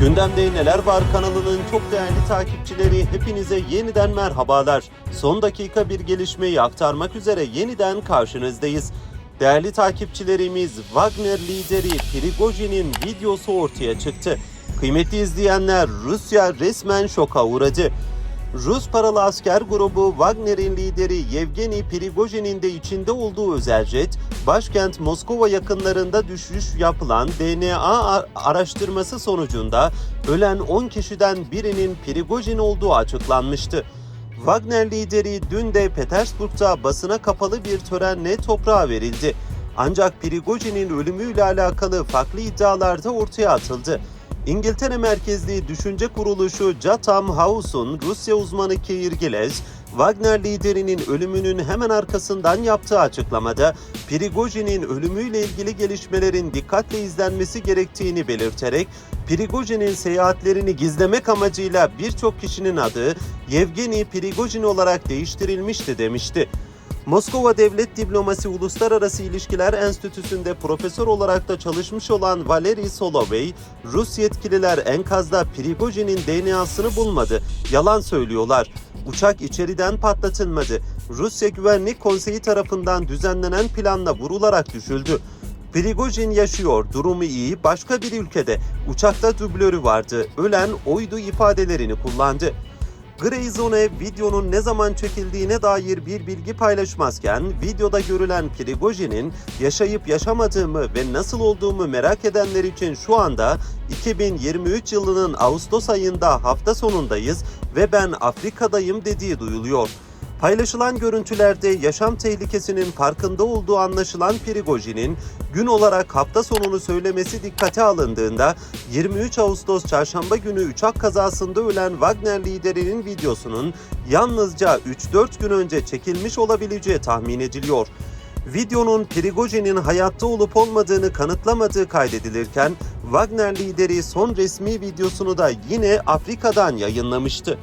Gündemde Neler Var kanalının çok değerli takipçileri hepinize yeniden merhabalar. Son dakika bir gelişmeyi aktarmak üzere yeniden karşınızdayız. Değerli takipçilerimiz Wagner lideri Prigojin'in videosu ortaya çıktı. Kıymetli izleyenler Rusya resmen şoka uğradı. Rus paralı asker grubu Wagner'in lideri Yevgeni Prigojin'in de içinde olduğu özel jet, başkent Moskova yakınlarında düşüş yapılan DNA araştırması sonucunda ölen 10 kişiden birinin Prigojin olduğu açıklanmıştı. Wagner lideri dün de Petersburg'da basına kapalı bir törenle toprağa verildi. Ancak Prigojin'in ölümüyle alakalı farklı iddialar da ortaya atıldı. İngiltere merkezli düşünce kuruluşu Chatham House'un Rusya uzmanı Keir Giles, Wagner liderinin ölümünün hemen arkasından yaptığı açıklamada Prigojin'in ölümüyle ilgili gelişmelerin dikkatle izlenmesi gerektiğini belirterek Prigojin'in seyahatlerini gizlemek amacıyla birçok kişinin adı Yevgeni Prigojin olarak değiştirilmişti demişti. Moskova Devlet Diplomasi Uluslararası İlişkiler Enstitüsü'nde profesör olarak da çalışmış olan Valeri Solovey, Rus yetkililer enkazda Prigojin'in DNA'sını bulmadı. Yalan söylüyorlar. Uçak içeriden patlatılmadı. Rusya Güvenlik Konseyi tarafından düzenlenen planla vurularak düşüldü. Prigojin yaşıyor, durumu iyi, başka bir ülkede. Uçakta dublörü vardı, ölen oydu ifadelerini kullandı. Greyzone videonun ne zaman çekildiğine dair bir bilgi paylaşmazken videoda görülen Prigojin'in yaşayıp yaşamadığımı ve nasıl olduğumu merak edenler için şu anda 2023 yılının Ağustos ayında hafta sonundayız ve ben Afrika'dayım dediği duyuluyor. Paylaşılan görüntülerde yaşam tehlikesinin farkında olduğu anlaşılan Prigojin'in gün olarak hafta sonunu söylemesi dikkate alındığında 23 Ağustos çarşamba günü uçak kazasında ölen Wagner liderinin videosunun yalnızca 3-4 gün önce çekilmiş olabileceği tahmin ediliyor. Videonun Prigojin'in hayatta olup olmadığını kanıtlamadığı kaydedilirken Wagner lideri son resmi videosunu da yine Afrika'dan yayınlamıştı.